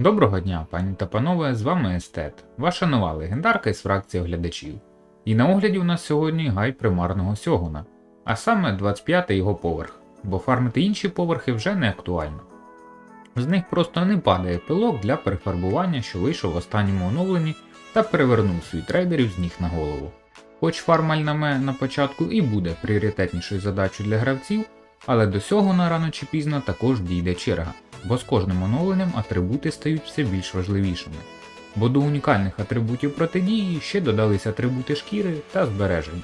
Доброго дня, пані та панове, з вами Естет, ваша нова легендарка із фракції оглядачів. І на огляді у нас сьогодні гай примарного сьогуна, а саме 25 його поверх, бо фармити інші поверхи вже не актуально. З них просто не падає пилок для перефарбування, що вийшов в останньому оновленні та перевернув свій трейдерів з ніг на голову. Хоч фарм Альнаме на початку і буде пріоритетнішою задачою для гравців, але до сьогуна рано чи пізно також дійде черга, бо з кожним оновленням атрибути стають все більш важливішими. Бо до унікальних атрибутів протидії ще додались атрибути шкіри та збереження,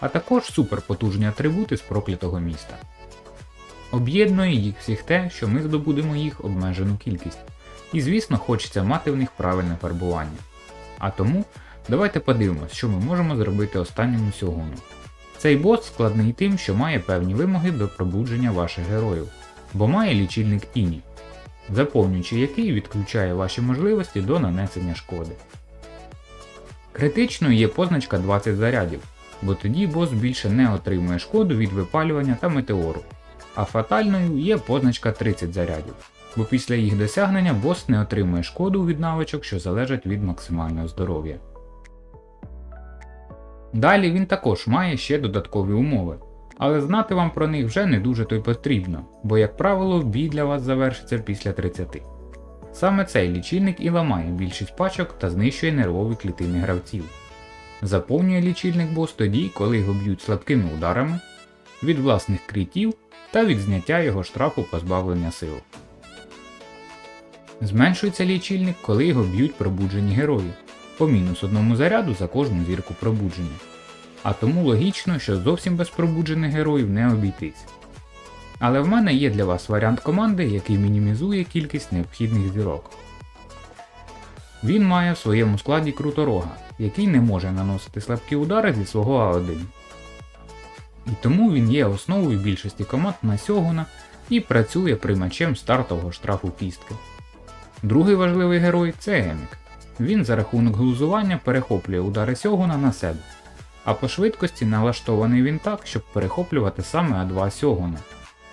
а також суперпотужні атрибути з проклятого міста. Об'єднує їх всіх те, що ми здобудемо їх обмежену кількість, і звісно хочеться мати в них правильне фарбування. А тому давайте подивимось, що ми можемо зробити останньому сьогуну. Цей бос складний тим, що має певні вимоги до пробудження ваших героїв, бо має лічильник тіні, заповнюючи який відключає ваші можливості до нанесення шкоди. Критичною є позначка 20 зарядів, бо тоді бос більше не отримує шкоду від випалювання та метеору, а фатальною є позначка 30 зарядів, бо після їх досягнення бос не отримує шкоду від навичок, що залежать від максимального здоров'я. Далі він також має ще додаткові умови, але знати вам про них вже не дуже то й потрібно, бо, як правило, бій для вас завершиться після 30. Саме цей лічильник і ламає більшість пачок та знищує нервові клітини гравців. Заповнює лічильник бос тоді, коли його б'ють слабкими ударами, від власних критів та від зняття його штрафу позбавлення сил. Зменшується лічильник, коли його б'ють пробуджені герої, по мінус одному заряду за кожну зірку пробудження. А тому логічно, що зовсім без пробуджених героїв не обійтись. Але в мене є для вас варіант команди, який мінімізує кількість необхідних зірок. Він має в своєму складі круторога, який не може наносити слабкі удари зі свого А1. І тому він є основою більшості команд на сьогуна і працює приймачем стартового штрафу кістки. Другий важливий герой це Емік. Він за рахунок глузування перехоплює удари Сьогуна на себе, а по швидкості налаштований він так, щоб перехоплювати саме А2 Сьогуна.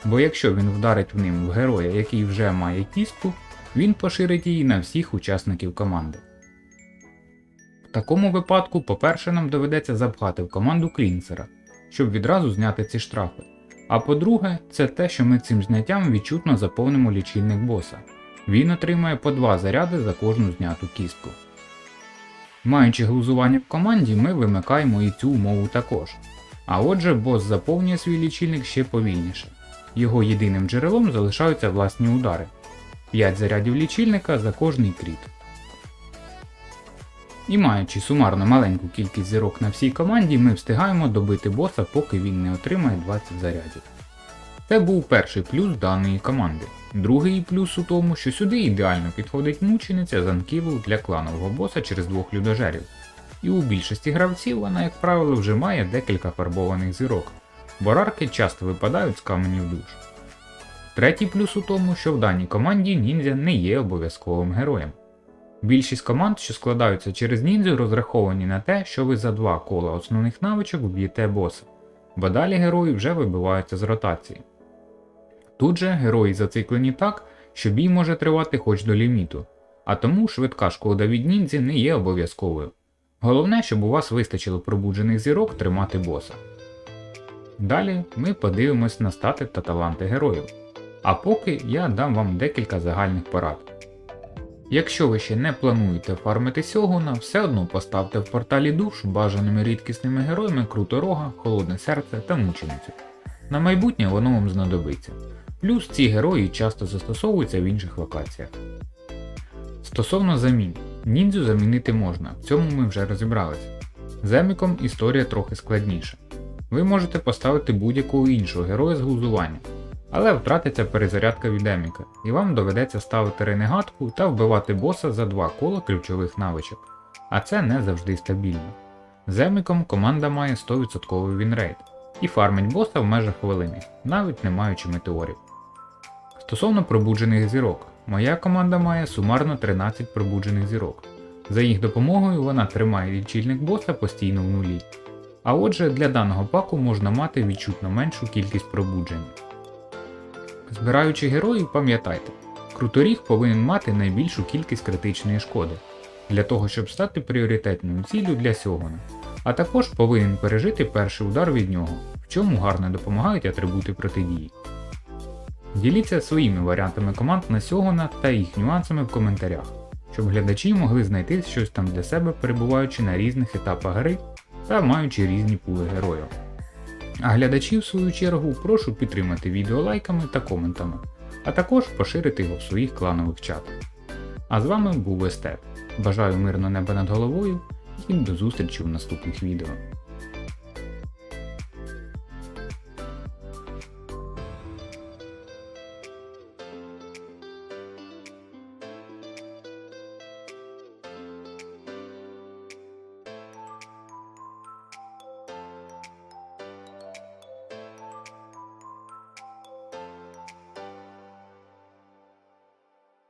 Бо якщо він вдарить в ним в героя, який вже має кістку, він поширить її на всіх учасників команди. В такому випадку, по-перше, нам доведеться запхати в команду клінсера, щоб відразу зняти ці штрафи. А по-друге, це те, що ми цим зняттям відчутно заповнимо лічильник боса. Він отримає по 2 заряди за кожну зняту кістку. Маючи глузування в команді, ми вимикаємо і цю умову також. А отже, бос заповнює свій лічильник ще повільніше. Його єдиним джерелом залишаються власні удари 5 зарядів лічильника за кожний кріт. І маючи сумарно маленьку кількість зірок на всій команді, ми встигаємо добити боса, поки він не отримає 20 зарядів. Це був перший плюс даної команди. Другий плюс у тому, що сюди ідеально підходить мучениця Занківу для кланового боса через двох людожерів. І у більшості гравців вона, як правило, вже має декілька фарбованих зірок, бо рарки часто випадають з каменів душ. Третій плюс у тому, що в даній команді ніндзя не є обов'язковим героєм. Більшість команд, що складаються через ніндзю, розраховані на те, що ви за два кола основних навичок вб'єте боса, бо далі герої вже вибиваються з ротації. Тут же герої зациклені так, що бій може тривати хоч до ліміту, а тому швидка шкода від ніндзі не є обов'язковою. Головне, щоб у вас вистачило пробуджених зірок тримати боса. Далі ми подивимось на стати та таланти героїв. А поки я дам вам декілька загальних порад. Якщо ви ще не плануєте фармити Сьогуна, все одно поставте в порталі душ бажаними рідкісними героями Круторога, Холодне серце та Мученицю. На майбутнє воно вам знадобиться. Плюс ці герої часто застосовуються в інших локаціях. Стосовно замін, ніндзю замінити можна, в цьому ми вже розібралися. З Еміком історія трохи складніша. Ви можете поставити будь-якого іншого героя з глузування, але втратиться перезарядка від Еміка, і вам доведеться ставити ренегатку та вбивати боса за два кола ключових навичок, а це не завжди стабільно. З Еміком команда має 100% вінрейт і фармить боса в межах хвилини, навіть не маючи метеорів. Стосовно пробуджених зірок, моя команда має сумарно 13 пробуджених зірок. За їх допомогою вона тримає лічильник боса постійно в нулі. А отже, для даного паку можна мати відчутно меншу кількість пробуджень. Збираючи героїв, пам'ятайте, Круторіг повинен мати найбільшу кількість критичної шкоди, для того щоб стати пріоритетною ціллю для Сьогона, а також повинен пережити перший удар від нього, в чому гарно допомагають атрибути протидії. Діліться своїми варіантами команд на Сьогона та їх нюансами в коментарях, щоб глядачі могли знайти щось там для себе, перебуваючи на різних етапах гри та маючи різні пули героїв. А глядачів, в свою чергу, прошу підтримати відео лайками та коментами, а також поширити його в своїх кланових чатах. А з вами був Естет. Бажаю мирного неба над головою і до зустрічі в наступних відео.